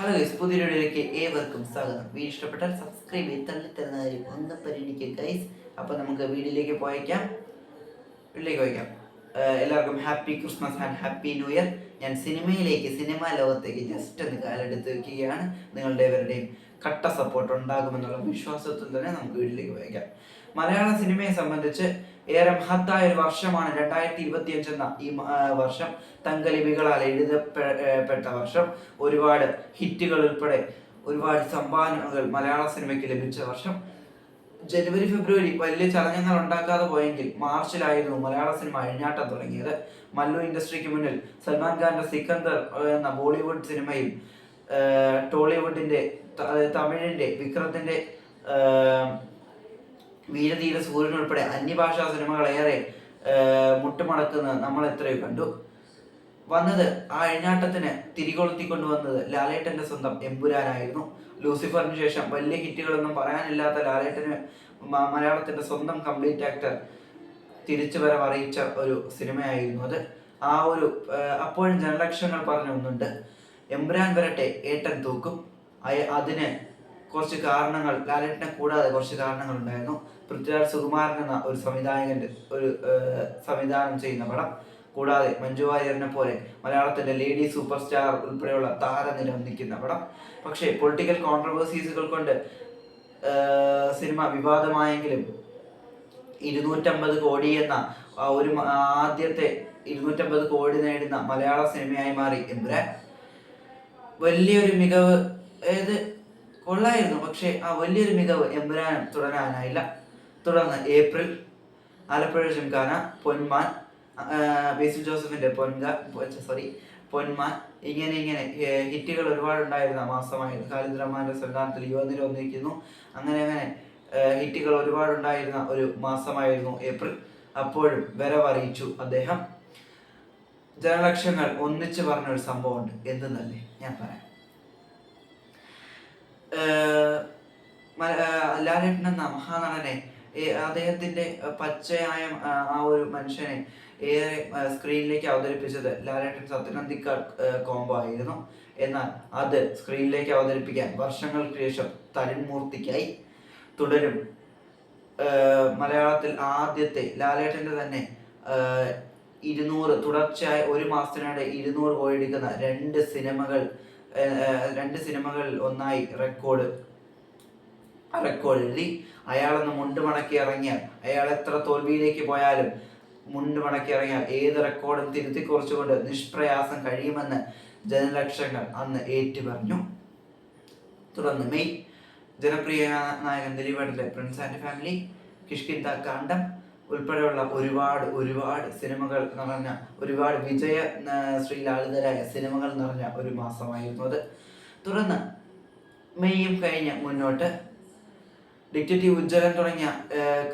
Hello guys പുതിയ വീഡിയോയിലേക്ക് ഏവർക്കും സ്വാഗതം. വീഡിയോ ഇഷ്ടപ്പെട്ടാൽ സബ്സ്ക്രൈബ് ചെയ്ത് തള്ളിത്തരുന്ന കാര്യം ഒന്ന് പരിഗണിക്കുക ഗൈസ് അപ്പോൾ നമുക്ക് വീഡിയോയിലേക്ക് പോയേക്കാം. വീട്ടിലേക്ക് പോയേക്കാം. എല്ലാവർക്കും happy Christmas and happy new year ഞാൻ സിനിമയിലേക്ക് സിനിമാ ലോകത്തേക്ക് ജസ്റ്റ് ഒന്ന് കാലെടുത്ത് വെക്കുകയാണ്. നിങ്ങളുടെ ഇവരുടെയും കട്ട സപ്പോർട്ട് ഉണ്ടാകുമെന്നുള്ള വിശ്വാസത്തിൽ തന്നെ നമുക്ക് വീട്ടിലേക്ക് പോയേക്കാം. മലയാള സിനിമയെ സംബന്ധിച്ച് ഏറെ മഹത്തായ ഒരു വർഷമാണ് രണ്ടായിരത്തി ഇരുപത്തി എന്ന ഈ വർഷം. തങ്കലിപികളാൽ എഴുതപ്പെട്ട വർഷം. ഒരുപാട് ഹിറ്റുകൾ ഉൾപ്പെടെ ഒരുപാട് സംഭാവനകൾ മലയാള സിനിമയ്ക്ക് ലഭിച്ച വർഷം. ജനുവരി ഫെബ്രുവരി വലിയ ചലനങ്ങൾ ഉണ്ടാക്കാതെ പോയെങ്കിൽ മാർച്ചിലായിരുന്നു മലയാള സിനിമ എഴുന്നാട്ടം തുടങ്ങിയത്. മല്ലു ഇൻഡസ്ട്രിക്ക് മുന്നിൽ സൽമാൻ ഖാന്റെ സിക്കന്ദർ എന്ന ബോളിവുഡ് സിനിമയും ഏഹ്, ടോളിവുഡിന്റെ തമിഴിന്റെ വിക്രത്തിന്റെ വീരധീര സൂര്യൻ ഉൾപ്പെടെ അന്യഭാഷാ സിനിമകളേറെ ഏഹ്, മുട്ടുമടക്കുന്നത് നമ്മൾ എത്രയോ കണ്ടു. വന്നത് ആ അഴിഞ്ഞാട്ടത്തിന് തിരികൊളുത്തിക്കൊണ്ടുവന്നത് ലാലേട്ടന്റെ സ്വന്തം എമ്പുരാനായിരുന്നു. ലൂസിഫറിന് ശേഷം വലിയ ഹിറ്റുകളൊന്നും പറയാനില്ലാത്ത ലാലേട്ടന് മലയാളത്തിന്റെ സ്വന്തം കംപ്ലീറ്റ് ആക്ടർ തിരിച്ചു വരവ് അറിയിച്ച ഒരു സിനിമയായിരുന്നു അത്. ആ ഒരു അപ്പോഴും ജനലക്ഷങ്ങൾ പറഞ്ഞു ഒന്നുണ്ട്. എംബ്രാൻ വരട്ടെ ഏട്ടൻ തൂക്കും. അതിന് കുറച്ച് കാരണങ്ങൾ ലാലേട്ടനെ കൂടാതെ കുറച്ച് കാരണങ്ങൾ ഉണ്ടായിരുന്നു പൃഥ്വിരാജ് സുകുമാരൻ എന്ന ഒരു സംവിധായകന്റെ ഒരു സംവിധാനം ചെയ്യുന്ന പടം. കൂടാതെ മഞ്ജു വാര്യറിനെ പോലെ മലയാളത്തിന്റെ ലേഡി സൂപ്പർ സ്റ്റാർ ഉൾപ്പെടെയുള്ള താരനിര ഒന്നിക്കുന്ന പടം. പക്ഷേ പൊളിറ്റിക്കൽ കോൺട്രവേഴ്സീസുകൾ കൊണ്ട് സിനിമ വിവാദമായെങ്കിലും ഇരുന്നൂറ്റമ്പത് കോടി എന്ന ഒരു ആദ്യത്തെ ഇരുന്നൂറ്റമ്പത് കോടി നേടുന്ന മലയാള സിനിമയായി മാറി എമ്പുരാൻ. വലിയൊരു മികവ് ഏത്? കൊള്ളായിരുന്നു. പക്ഷേ ആ വലിയൊരു മികവ് എമ്പുരാനും തുടരാനായില്ല. തുടർന്ന് ഏപ്രിൽ ആലപ്പുഴ ജിംഖാന പൊന്മാൻ ബേസിൽ ജോസഫിന്റെ പൊൻഗ സോറി പൊന്മാൻ ഇങ്ങനെ ഇങ്ങനെ ഹിറ്റുകൾ ഒരുപാടുണ്ടായിരുന്ന മാസമായിരുന്നു. ഖാലിദ് റഹ്മാന്റെ സംവിധാനത്തിൽ യുവനിര ഒന്നിരിക്കുന്നു. അങ്ങനെ അങ്ങനെ ഹിറ്റുകൾ ഒരുപാടുണ്ടായിരുന്ന ഒരു മാസമായിരുന്നു ഏപ്രിൽ. അപ്പോഴും വരവറിയിച്ചു അദ്ദേഹം. ജനലക്ഷങ്ങൾ ഒന്നിച്ച് പറഞ്ഞ ഒരു സംഭവമുണ്ട്. എന്തെന്നല്ലേ? ഞാൻ പറയാം. ലാലേട്ടൻ എന്ന മഹാനടനെ അദ്ദേഹത്തിന്റെ പച്ചയായ ആ, ഒരു മനുഷ്യനെ ഏറെ സ്ക്രീനിലേക്ക് അവതരിപ്പിച്ചത് ലാലേട്ടൻ സത്യനന്ദിക്കാർ കോംബോ ആയിരുന്നു. എന്നാൽ അത് സ്ക്രീനിലേക്ക് അവതരിപ്പിക്കാൻ വർഷങ്ങൾക്ക് ശേഷം തരുൺമൂർത്തിക്കായി തുടരും. മലയാളത്തിൽ ആദ്യത്തെ ലാലേട്ടന്റെ തന്നെ ഇരുന്നൂറ് തുടർച്ചയായ ഒരു മാസത്തിനിടെ ഇരുന്നൂറ് കോടി രണ്ട് സിനിമകൾ രണ്ട് സിനിമകളിൽ ഒന്നായി റെക്കോർഡ് എഴുതി അയാളൊന്ന് മുണ്ട് മടക്കി ഇറങ്ങിയാൽ അയാൾ എത്ര തോൽവിയിലേക്ക് പോയാലും മുണ്ട് മടക്കി ഇറങ്ങിയാൽ ഏത് റെക്കോർഡും തിരുത്തി കുറിച്ചുകൊണ്ട് നിഷ്പ്രയാസം കഴിയുമെന്ന് ജനലക്ഷങ്ങൾ അന്ന് ഏറ്റു പറഞ്ഞു തുടർന്ന് മെയ് ജനപ്രിയ നായകൻ ദിലീപേട്ടന്റെ Prince and Family Kishkindha Kaandam ഉൾപ്പെടെയുള്ള ഒരുപാട് ഒരുപാട് സിനിമകൾ നിറഞ്ഞ ഒരുപാട് വിജയ ശ്രീ ശ്രീലാളിതരായ സിനിമകൾ നിറഞ്ഞ ഒരു മാസമായിരുന്നു അത്. തുടർന്ന് മെയ്യും കഴിഞ്ഞ് മുന്നോട്ട് ഡിറ്റക്റ്റീവ് ഉജ്ജ്വലൻ തുടങ്ങിയ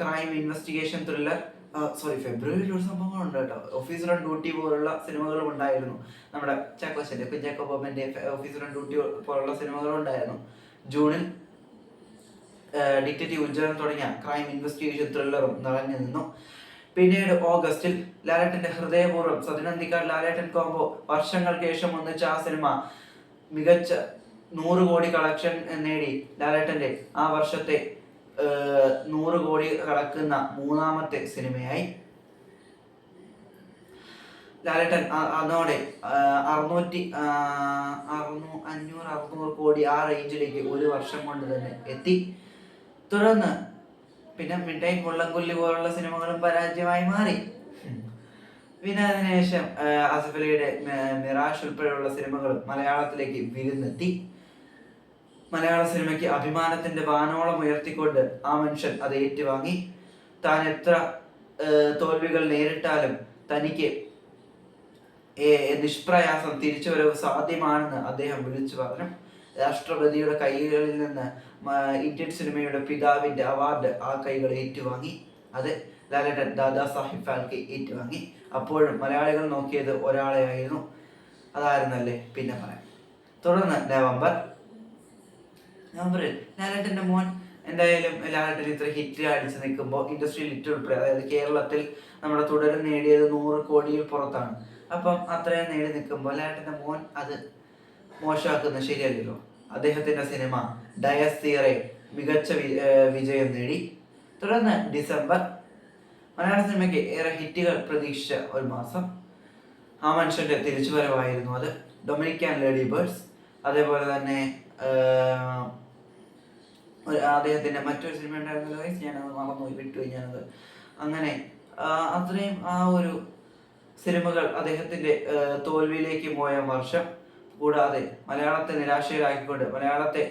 ക്രൈം ഇൻവെസ്റ്റിഗേഷൻ ത്രില്ലർ സോറി ഫെബ്രുവരിയിൽ ഒരു സംഭവങ്ങളുണ്ട് കേട്ടോ. ഓഫീസർ ഓൺ ഡ്യൂട്ടി പോലുള്ള സിനിമകളും ഉണ്ടായിരുന്നു. നമ്മുടെ ചാക്കോശന്റെ കുഞ്ചാക്കോ ബോബന്റെ ഓഫീസർ ഓൺ ഡ്യൂട്ടി പോലുള്ള സിനിമകളും ഉണ്ടായിരുന്നു. ജൂണിൽ ഡിക്റ്റേറ്റീവ് ഉജ്ജ്വലൻ തുടങ്ങിയ ക്രൈം ഇൻവെസ്റ്റിഗേഷൻ ത്രില്ലറും നിറഞ്ഞു നിന്നു പിന്നീട് ഓഗസ്റ്റിൽ ലാലേട്ടന്റെ ഹൃദയപൂർവം സതിനന്ദിക്കാർ ലാലേട്ടൻ കോംബോ വർഷങ്ങൾക്ക് ശേഷം ഒന്നിച്ച ആ സിനിമ മികച്ച നൂറ് കോടി കളക്ഷൻ നേടി ലാലേട്ടന്റെ ആ വർഷത്തെ നൂറ് കോടി കടക്കുന്ന മൂന്നാമത്തെ സിനിമയായി ലാലേട്ടൻ. അതോടെ അറുന്നൂറ്റി അറുന്നൂ അഞ്ഞൂറ് അറുന്നൂറ് കോടി ആ റേഞ്ചിലേക്ക് ഒരു വർഷം കൊണ്ട് തന്നെ എത്തി. തുടർന്ന് പിന്നെ മിഠായി മുള്ളംകൊല്ലി പോലുള്ള സിനിമകളും പരാജയമായി മാറി. പിന്നെ അതിനുശേഷം ആസിഫ് മിറാഷ് ഉൾപ്പെടെയുള്ള സിനിമകളും മലയാളത്തിലേക്ക് വിരുന്നെത്തി. മലയാള സിനിമയ്ക്ക് അഭിമാനത്തിന്റെ വാനോളം ഉയർത്തിക്കൊണ്ട് ആ മനുഷ്യൻ അത് ഏറ്റുവാങ്ങി. താൻ എത്ര തോൽവികൾ നേരിട്ടാലും തനിക്ക് നിഷ്പ്രയാസം തിരിച്ചുവരവ് സാധ്യമാണെന്ന് അദ്ദേഹം വിളിച്ചു പറഞ്ഞു. രാഷ്ട്രപതിയുടെ കൈകളിൽ നിന്ന് ഇന്ത്യൻ സിനിമയുടെ പിതാവിന്റെ അവാർഡ് ആ കൈകൾ ഏറ്റുവാങ്ങി. അത് ലാലേട്ടൻ ദാദാ സാഹിബ് ഫാൽക്കെ ഏറ്റുവാങ്ങി. അപ്പോഴും മലയാളികൾ നോക്കിയത് ഒരാളെ ആയിരുന്നു അതായിരുന്നല്ലേ? പിന്നെ പറയാം. തുടർന്ന് നവംബർ നവംബറിൽ ലാലേട്ടന്റെ മോൻ എന്തായാലും ലാലേട്ടൻ ഇത്ര ഹിറ്റ് അടിച്ച് നിൽക്കുമ്പോൾ ഇൻഡസ്ട്രിയിൽ ഹിറ്റ് ഉൾപ്പെടെ അതായത് കേരളത്തിൽ നമ്മുടെ തുടരും നേടിയത് നൂറ് കോടിയിൽ പുറത്താണ്. അപ്പം അത്രയും നേടി നിൽക്കുമ്പോൾ ലാലേട്ടന്റെ മോൻ അത് മോശമാക്കുന്നത് ശരിയല്ലല്ലോ. അദ്ദേഹത്തിന്റെ സിനിമ ഡയസ്തീറെ മികച്ച വിജയം നേടി. തുടർന്ന് ഡിസംബർ മലയാള സിനിമയ്ക്ക് ഏറെ ഹിറ്റുകൾ പ്രതീക്ഷിച്ച ഒരു മാസം. ആ മനുഷ്യന്റെ തിരിച്ചുവരവായിരുന്നു അത്. Dominic and lady birds. അതേപോലെ തന്നെ ഒരു അദ്ദേഹത്തിന്റെ മറ്റൊരു സിനിമ ഉണ്ടായിരുന്നല്ലോ ഞാൻ ഞാനത് മറന്നുപോയി വിട്ടുപോയി ഞാനത്. അങ്ങനെ അത്രയും ആ ഒരു സിനിമകൾ അദ്ദേഹത്തിന്റെ തോൽവിയിലേക്ക് പോയ വർഷം കൂടാതെ മലയാളത്തെ നിരാശയിലാക്കിക്കൊണ്ട് മലയാളത്തെ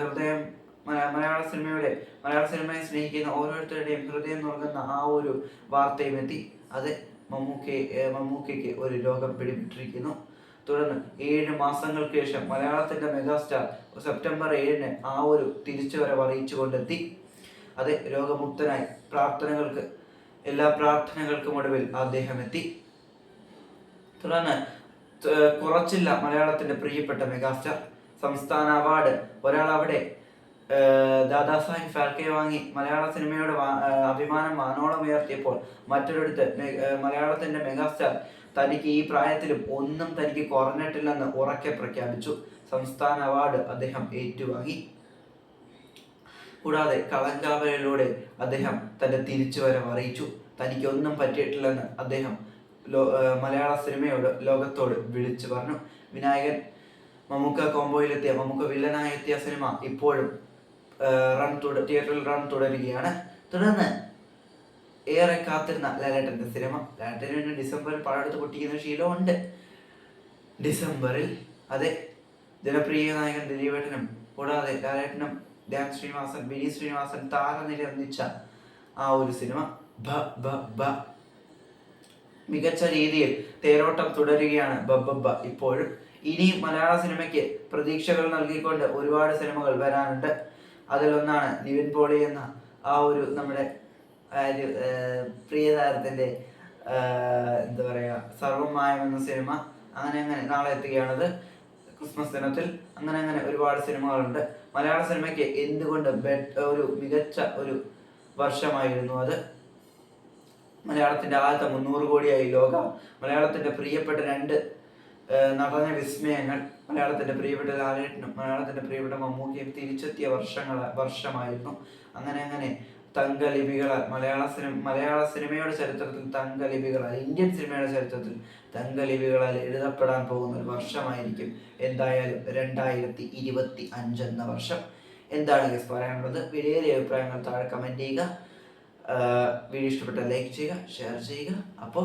ഹൃദയം മലയാള സിനിമയുടെ മലയാള സിനിമയെ സ്നേഹിക്കുന്ന ഓരോരുത്തരുടെയും ഹൃദയം നൽകുന്ന ആ ഒരു വാർത്തയും എത്തി അത് മമ്മൂക്കെ മമ്മൂക്കയ്ക്ക് ഒരു രോഗം പിടിപെട്ടിരിക്കുന്നു. തുടർന്ന് ഏഴ് മാസങ്ങൾക്ക് ശേഷം മലയാളത്തിന്റെ മെഗാസ്റ്റാർ സെപ്റ്റംബർ ഏഴിന് ആ ഒരു തിരിച്ചുവരവ് അറിയിച്ചു കൊണ്ടെത്തി. അത് രോഗമുക്തനായി പ്രാർത്ഥനകൾക്ക് എല്ലാ പ്രാർത്ഥനകൾക്കും ഒടുവിൽ അദ്ദേഹം എത്തി. തുടർന്ന് കുറച്ചില്ല മലയാളത്തിന്റെ പ്രിയപ്പെട്ട മെഗാസ്റ്റാർ. സംസ്ഥാന അവാർഡ്. ഒരാൾ അവിടെ ദാദാസാഹിബ് ഫാൽക്കെ വാങ്ങി മലയാള സിനിമയുടെ അഭിമാനം വാനോളം ഉയർത്തിയപ്പോൾ മറ്റൊരിടത്ത് മലയാളത്തിന്റെ മെഗാസ്റ്റാർ തനിക്ക് ഈ പ്രായത്തിലും ഒന്നും തനിക്ക് കുറഞ്ഞിട്ടില്ലെന്ന് ഉറക്കെ പ്രഖ്യാപിച്ചു. സംസ്ഥാന അവാർഡ് അദ്ദേഹം ഏറ്റുവാങ്ങി. കൂടാതെ കളങ്കാവയിലൂടെ അദ്ദേഹം തന്റെ തിരിച്ചുവരവ് അറിയിച്ചു. തനിക്കൊന്നും പറ്റിയിട്ടില്ലെന്ന് അദ്ദേഹം മലയാള സിനിമയോട് ലോകത്തോട് വിളിച്ചു പറഞ്ഞു. വിനായകൻ മമ്മൂക്ക കോംബോയിലെത്തിയ മമ്മൂക്ക വില്ലനായെത്തിയ സിനിമ ഇപ്പോഴും റൺ തുട തിയേറ്ററിൽ റൺ തുടരുകയാണ്. തുടർന്ന് ഏറെ കാത്തിരുന്ന ലാലേട്ടന്റെ സിനിമ ലാലേട്ടന് വേണ്ടി ഡിസംബറിൽ പാടെടുത്ത് പൊട്ടിക്കുന്ന ശീലമുണ്ട്. ഡിസംബറിൽ അതെ ജനപ്രിയ നായകൻ ദിലീപേട്ടനും കൂടാതെ ലാലേട്ടനും ധ്യാൻ ശ്രീനിവാസൻ ബിനി ശ്രീനിവാസൻ താരനില ഒന്നിച്ച ആ ഒരു സിനിമ. ഭ ഭ ഭ. മികച്ച രീതിയിൽ തേരോട്ടം തുടരുകയാണ് ബബ്ബബ്ബ ഇപ്പോഴും. ഇനിയും മലയാള സിനിമയ്ക്ക് പ്രതീക്ഷകൾ നൽകിക്കൊണ്ട് ഒരുപാട് സിനിമകൾ വരാനുണ്ട്. അതിലൊന്നാണ് നിവിൻ പോളി എന്ന ആ ഒരു നമ്മുടെ ആ ഒരു പ്രിയതാരത്തിന്റെ എന്താ പറയുക സർവമായം എന്ന സിനിമ അങ്ങനെ അങ്ങനെ നാളെ എത്തുകയാണത്. ക്രിസ്മസ് ദിനത്തിൽ അങ്ങനെ അങ്ങനെ ഒരുപാട് സിനിമകളുണ്ട്. മലയാള സിനിമയ്ക്ക് എന്തുകൊണ്ട് ഒരു മികച്ച ഒരു വർഷമായിരുന്നു അത്? മലയാളത്തിന്റെ ആദ്യത്തെ മുന്നൂറ് കോടിയായി ലോക. മലയാളത്തിന്റെ പ്രിയപ്പെട്ട രണ്ട് നടന വിസ്മയങ്ങൾ. മലയാളത്തിന്റെ പ്രിയപ്പെട്ട ലാലേട്ടനും മലയാളത്തിന്റെ പ്രിയപ്പെട്ട മമ്മൂക്കിയും തിരിച്ചെത്തിയ വർഷങ്ങൾ വർഷമായിരുന്നു. അങ്ങനെ അങ്ങനെ തങ്കലിപികളാൽ മലയാള സിനിമ മലയാള സിനിമയുടെ ചരിത്രത്തിൽ തങ്കലിപികളാൽ ഇന്ത്യൻ സിനിമയുടെ ചരിത്രത്തിൽ തങ്കലിപികളാൽ എഴുതപ്പെടാൻ പോകുന്ന ഒരു വർഷമായിരിക്കും എന്തായാലും രണ്ടായിരത്തി ഇരുപത്തി അഞ്ച് എന്ന വർഷം. എന്താണ് ഗസ് പറയാനുള്ളത്? വിലയേറിയ അഭിപ്രായങ്ങൾ താഴെ കമന്റ് ചെയ്യുക. വീഡിയോ ഇഷ്ടപ്പെട്ട ലൈക്ക് ചെയ്യുക ഷെയർ ചെയ്യുക. അപ്പോൾ